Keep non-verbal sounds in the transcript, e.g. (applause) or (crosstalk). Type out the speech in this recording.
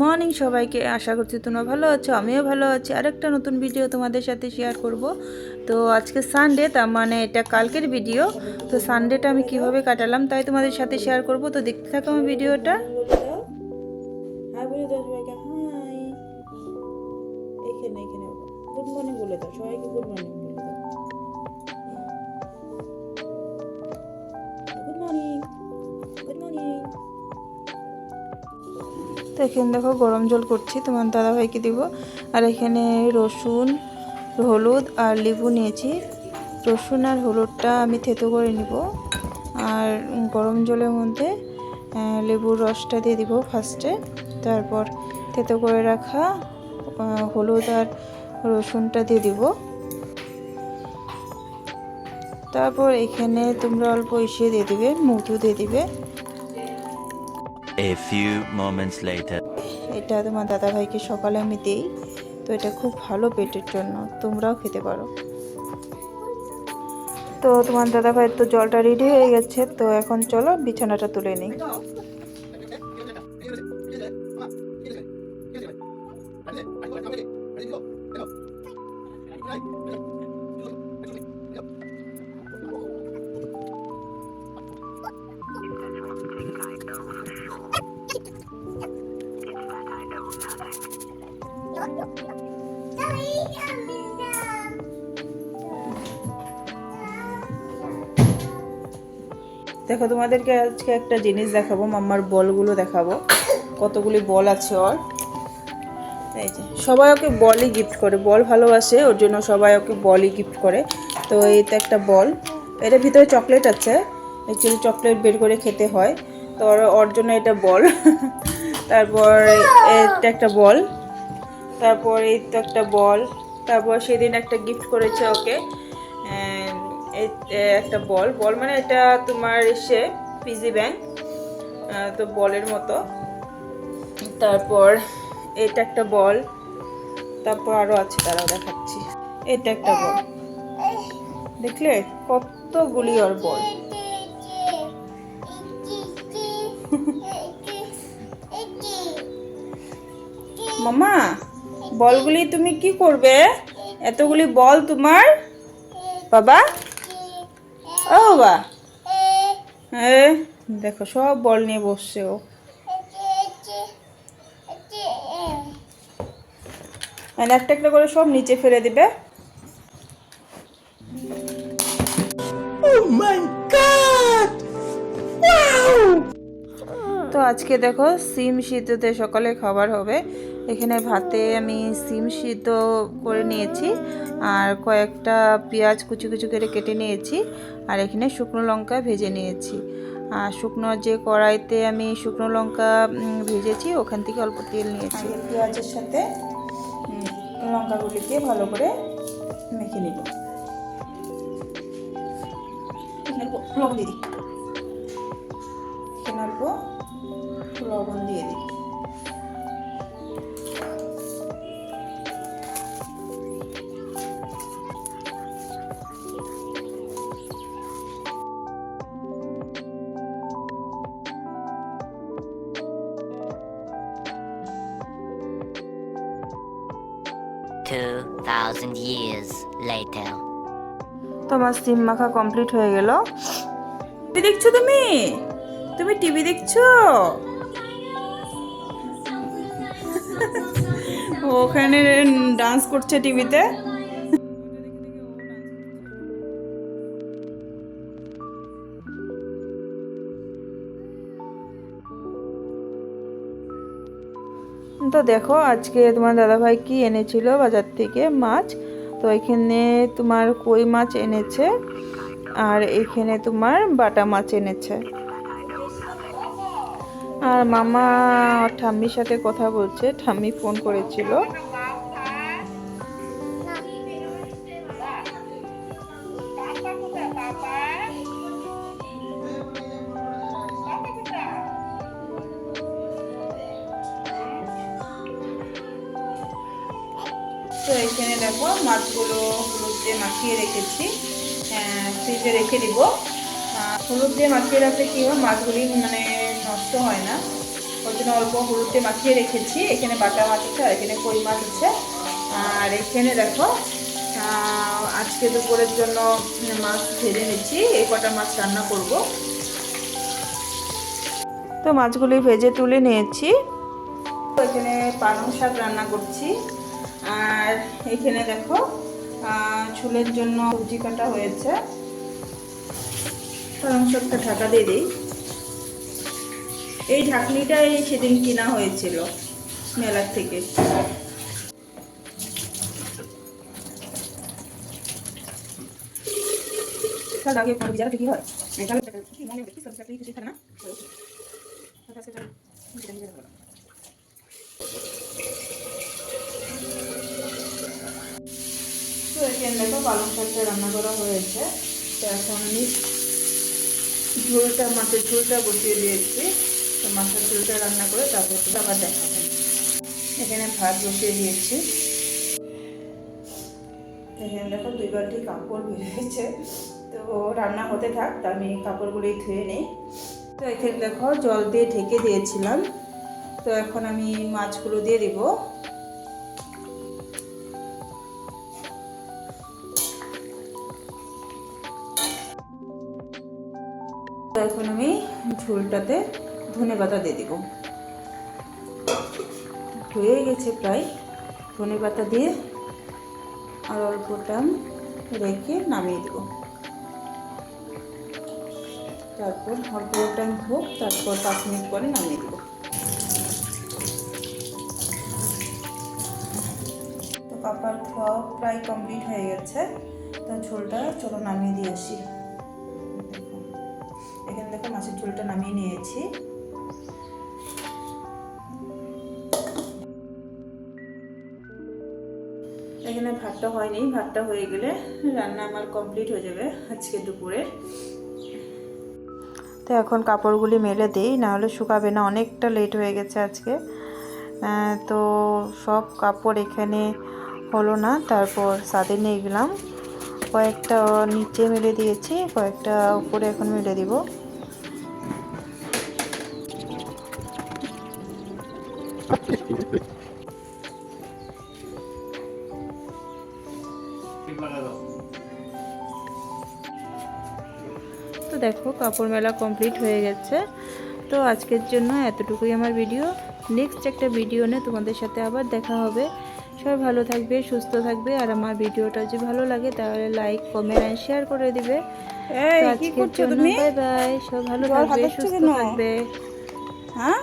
Morning সবাইকে, আশা করছি তোমরা ভালো আছো, আমিও ভালো আছি। আরেকটা নতুন ভিডিও তোমাদের সাথে শেয়ার করব। তো আজকে সানডে তার মানে এটা কালকের ভিডিও তো সানডেটা আমি কীভাবে কাটালাম তাই তোমাদের সাথে শেয়ার করব। তো দেখতে থাকো আমার ভিডিওটা তো এখানে দেখো গরম জল করছি তোমার দাদাভাইকে দিব। আর এখানে রসুন, হলুদ আর লেবু নিয়েছি। রসুন আর হলুদটা আমি থেতো করে নিব। আর গরম জলের মধ্যে লেবুর রসটা দিয়ে দিব ফার্স্টে। তারপর থেতো করে রাখা হলুদ আর রসুনটা দিয়ে দিব। তারপর এখানে তোমরা অল্প ইসে দিয়ে দিবে, মধু দিয়ে দিবে। A few moments later. এটা তোমার দাদাভাইকে সকালে আমি দেই, তো এটা খুব ভালো পেটের জন্য, তোমরাও খেতে পারো তো তোমার দাদাভাইয়ের তো জলটা রেডি হয়ে গেছে, তো এখন চলো বিছানাটা তুলে নিই দেখো, তোমাদেরকে আজকে একটা জিনিস দেখাবো, মাম্মার বলগুলো দেখাবো। কতগুলি বল আছে ওর। এই যে, সবাই ওকে বলই গিফট করে, বল ভালোবাসে, ওর জন্য সবাই ওকে বলই গিফট করে। তো তো একটা বল। এটার ভিতরে চকলেট আছে অ্যাকচুয়ালি চকলেট বের করে খেতে হয়। তো ওর- জন্য এটা (laughs) বল। তারপর এটা একটা বল। তারপর এই তো একটা বল। তারপর সেদিন একটা গিফট করেছে ওকে। একটা বল। বল মানে এটা তোমার এসে পিজি ব্যাংক তো বলের মতো। তারপর এটা একটা বল। তারপর আরও আছে তারাও দেখাচ্ছি। এটা একটা বল। দেখলে? কতগুলি ওর বল। মামা, বলগুলি তুমি কি করবে? এতগুলি বল তোমার? বাবা বাবা? হ্যাঁ দেখো সব বল নিয়ে বসছে ও। মানে একটা একটা করে সব নিচে ফেলে দিবে। তো আজকে দেখো সিম সিদ্ধতে সকালে খাবার হবে। এখানে ভাতে আমি সিম সিদ্ধ করে নিয়েছি আর কয়েকটা পেঁয়াজ কুচি কুচি করে কেটে নিয়েছি আর এখানে শুকনো লঙ্কা ভেজে নিয়েছি। আর শুকনো যে কড়াইতে আমি শুকনো লঙ্কা ভেজেছি, ওখান থেকে অল্প তেল নিয়েছি। পেঁয়াজের সাথে লঙ্কাগুলিকে ভালো করে মেখে নিব। লবণ এখানে অল্প লবণ দিয়ে দিই। Two thousand years later. তোমার সিম মাখা কমপ্লিট হয়ে গেল। দেখছ তুমি? তুমি টিভি দেখছ? ওখানে ডান্স করছে টিভিতে। তো দেখো, আজকে তোমার দাদাভাই কি এনেছিল বাজার থেকে? মাছ। তো এখানে তোমার কই মাছ এনেছে, আর এখানে তোমার বাটা মাছ এনেছে। আর মামা ঠাম্মির সাথে কথা বলছে। ঠাম্মি ফোন করেছিল। তো এখানে দেখো মাছগুলো হলুদ দিয়ে মাখিয়ে রেখেছি। ফ্রিজে রেখে দিব। হলুদ দিয়ে মাখিয়ে রাখলে কী হয়? মাছগুলি মানে নষ্ট হয় না। ওর জন্য অল্প হলুদে মাখিয়ে রেখেছি। এখানে বাটা মাছ আছে আর এখানে কই মাছ আছে। আর এখানে দেখো আজকে দুপুরের জন্য মাছ ভেজে নিচ্ছি। এই কটা মাছ রান্না করব। তো মাছগুলি ভেজে তুলে নিয়েছি। এখানে পালং শাক রান্না করছি। আর এখানে দেখো ঝোলের জন্য সবজি কাটা হয়েছে। পালং শাকটা ঢাকা দিয়ে দিই। এই ঢাকনিটাই সেদিন কেনা হয়েছিল মেলার থেকে। আগে হয় মনে কিছু না? তো এখানে দেখো পালং শাকটা রান্না করা হয়েছে। তো এখন আমি ঝোলটা মাছের ঝোলটা বসিয়ে দিয়েছি। তো মাছের ঝোলটা রান্না করে তারপর আবার দেখাবেন এখানে ভাত বসিয়ে দিয়েছি। এখানে দেখো দুই বালতি কাপড় বেরিয়েছে তো রান্না হতে থাক, তা আমি কাপড়গুলোই ধুয়ে নিই। তো এখানে দেখো জল দিয়ে ঢেকে দিয়েছিলাম। তো এখন আমি মাছগুলো দিয়ে দিব। এখন আমি ঝোলটাতে ধনে পাতা দিয়ে দিব। হয়ে গেছে প্রায়। ধনে পাতা দিয়ে আর অল্পটা রেখে নামিয়ে দেব। তারপর অল্প টাইম হোক, তারপর পাঁচ মিনিট পরে নামিয়ে দেব। তো কাপড় ধোয়া প্রায় কমপ্লিট হয়ে গেছে। তো ঝোলটা চলো নামিয়ে দিয়ে আসি। এখানে দেখো মাছের ঝোলটা নামিয়ে নিয়েছি। এখানে ভাতটা হয়নি, ভাতটা হয়ে গেলে রান্না আমার কমপ্লিট হয়ে যাবে আজকে দুপুরের তো এখন কাপড়গুলি মেলে দিই নাহলে শুকাবে না, অনেকটা লেট হয়ে গেছে আজকে। তো সব কাপড় এখানে হলো না, তারপর সাদে নিয়ে গেলাম। কয়েকটা নিচে মেলে দিয়েছি, কয়েকটা উপরে এখন মেলে দিব। দেখো কাপড় মেলা কমপ্লিট হয়ে গেছে। তো আজকের জন্য এতটুকুই আমার ভিডিও নেক্সট একটা ভিডিও নিয়ে তোমাদের সাথে আবার দেখা হবে। সবাই ভালো থাকবে সুস্থ থাকবে। আর আমার ভিডিওটা যদি ভালো লাগে তাহলে লাইক কমেন্ট আর শেয়ার করে দিবে। এই আজকের জন্য বাই বাই সব ভালো থাকবে সুস্থ? থাকবে। হ্যাঁ?